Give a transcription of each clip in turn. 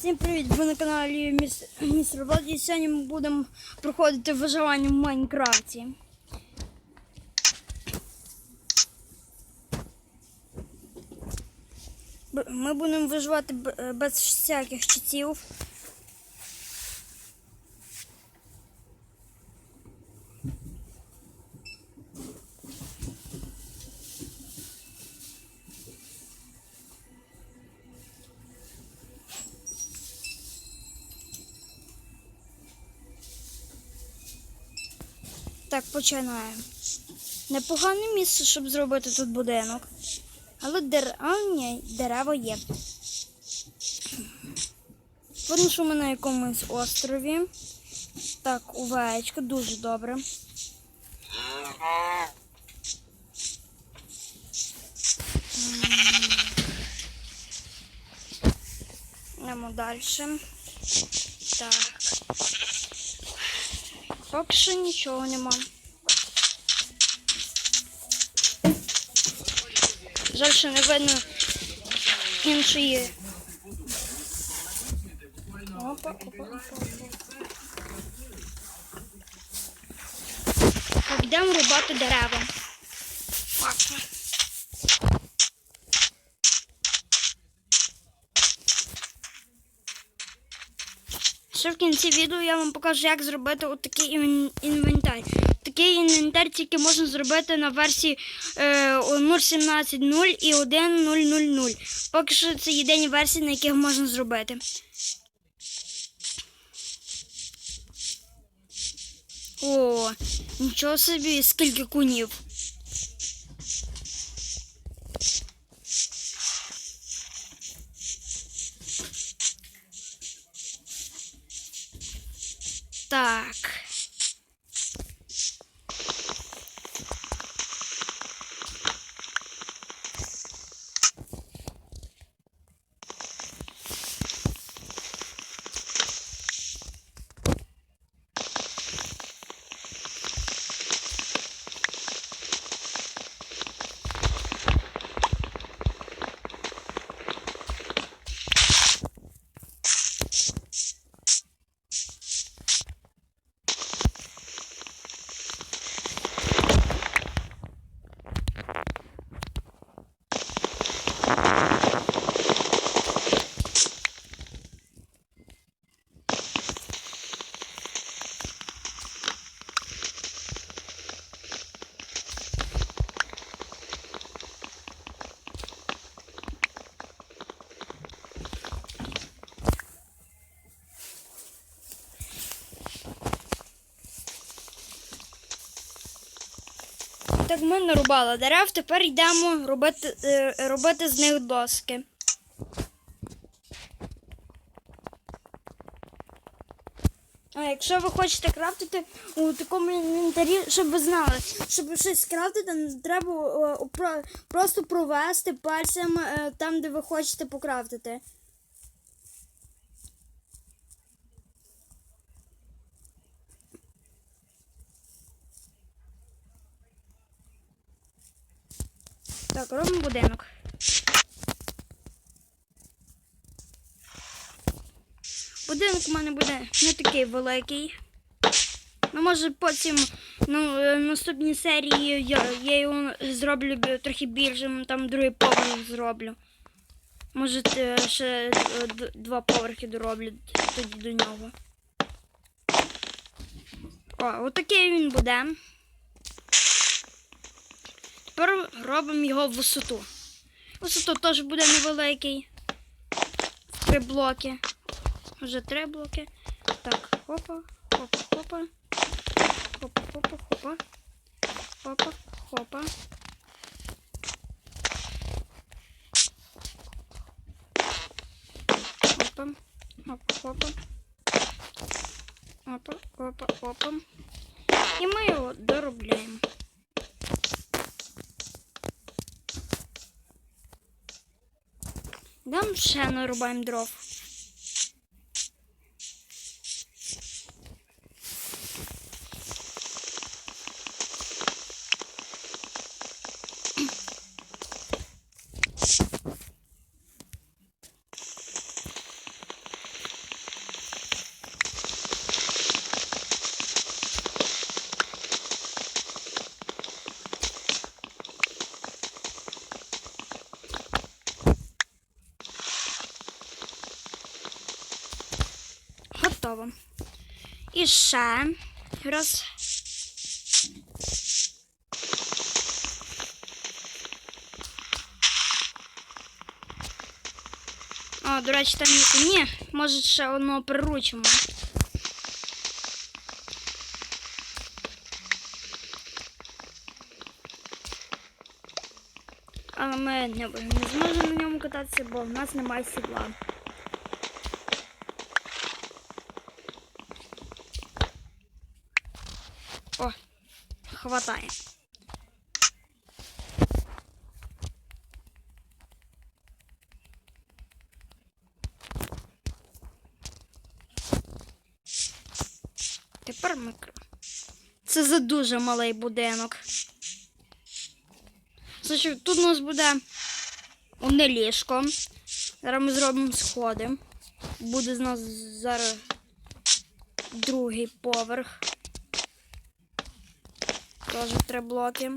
Всім привіт! Ви на каналі Містер Влад і сьогодні ми будемо проходити виживання в Майнкрафті. Ми будемо виживати без всяких читів. Так, починаємо. Непогане місце, щоб зробити тут будинок. Але дер... а, ні, дерева є. Видно, що ми на якомусь острові. Так, овечка, дуже добре. Йдемо далі. Так. Поки що нічого нема. Жаль, що не видно іншої. Опа, опа, опа, опа. Йдемо рубати дерева. Ще в кінці відео я вам покажу, як зробити отакий ін- інвентар. Такий інвентар тільки можна зробити на версії е, 0.17.0 і 1.0.0.0. Поки що це єдині версії, на яких можна зробити. О, нічого собі, скільки кунів. Так. Так, ми нарубали дерев, тепер йдемо робити, е, робити з них доски. А якщо ви хочете крафтити у такому інвентарі, щоб ви знали, щоб щось крафтити, треба е, про- просто провести пальцем е, там, де ви хочете покрафтити. Так, робимо будинок. Будинок у мене буде не такий великий. Ну, може потім ну, е, наступній серії я, я його зроблю трохи більшим, там другий поверх зроблю. Може ще е, два поверхи дороблю тоді до нього. О, отакий він буде. Тепер робимо його в висоту. Висоту теж буде невеликий. Три блоки. Вже три блоки. Так, хопа, хопа, хопа. Хопа, хопа, хопа. Хопа, хопа. Хопа, хопа, хопа. Опа, опа, опа. І ми його доробляємо. Дам ще нарубаємо дров. готово. І ще раз. О, до речі, там є. Ні, може ще одного приручимо. Але ми не, не зможемо на ньому кататися, бо в нас немає сідла. Хватає. Тепер ми. Це за дуже малий будинок. Значить, тут у нас буде одне ліжко. Зараз ми зробимо сходи. Буде з нас зараз другий поверх. Теж три блоки.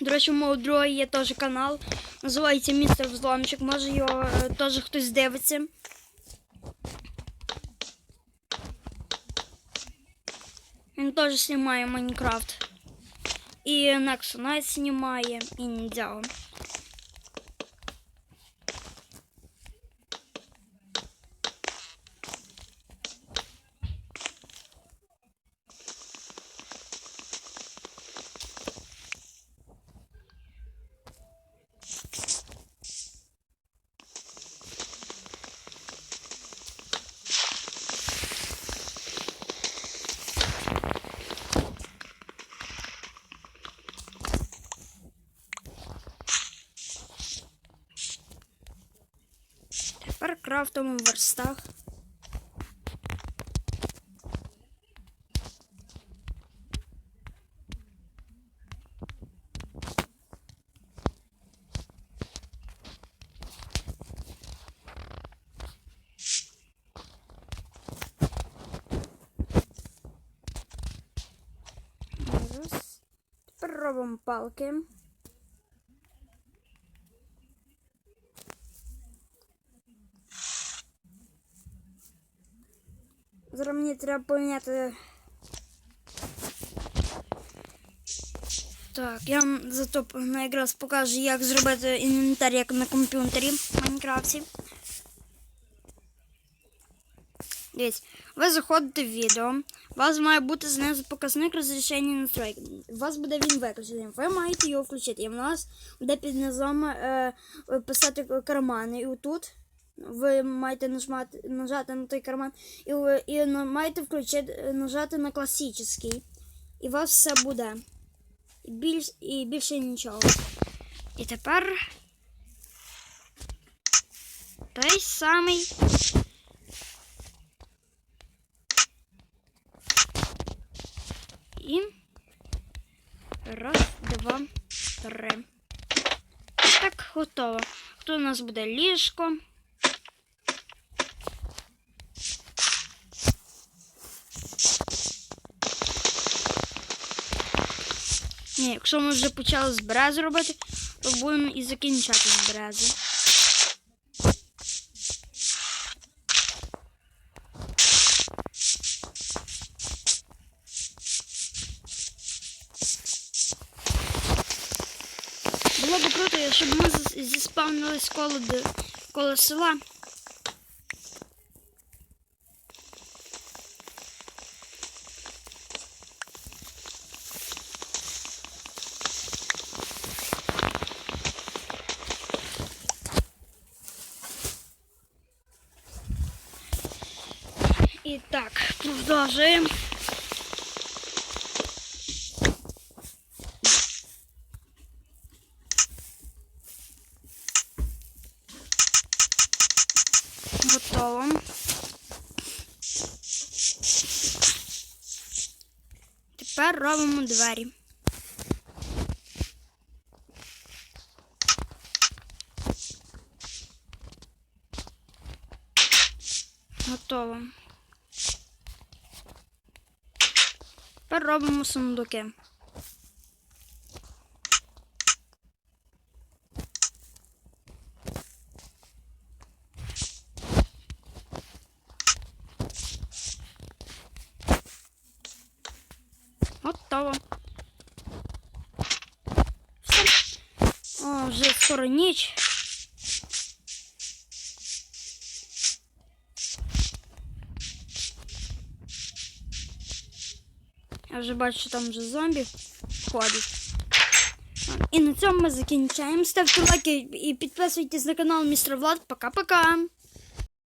До речі, у мого друга є теж канал. Називається Містер Взломчик. Може його е, теж хтось дивиться. Він теж знімає Майнкрафт. І Nexo Night знімає, і Ніндзяго. Тепер крафтимо верстах. Робимо палки. Зараз мені треба поміняти. Так, я вам зато якраз покажу, як зробити інвентар як на комп'ютері в Майнкрафті. Дивіться, ви заходите в відео, у вас має бути знизу показник розрішення настройки. У вас буде він виключений. Ви маєте його включити. І в нас буде під низом е, писати кармани. І отут ви маєте нажмати, нажати на той карман і, і маєте включити, нажати на класичний. І у вас все буде. І, більш, і більше нічого. І тепер той самий. І раз, два, три. Так, готово. Тут у нас буде ліжко. Ні, якщо ми вже почали з робити, то будемо і закінчати з берези. Було б круто, щоб ми зас- зіспавнились коло, коло села. І так, продовжуємо. Готово. Тепер робимо двері. Тепер робимо сундуки. Готово. Все. О, вже скоро ніч. Вже бачу, що там вже зомбі ходять. І на цьому ми закінчаємо. Ставте лайки і підписуйтесь на канал Містер Влад. Пока-пока.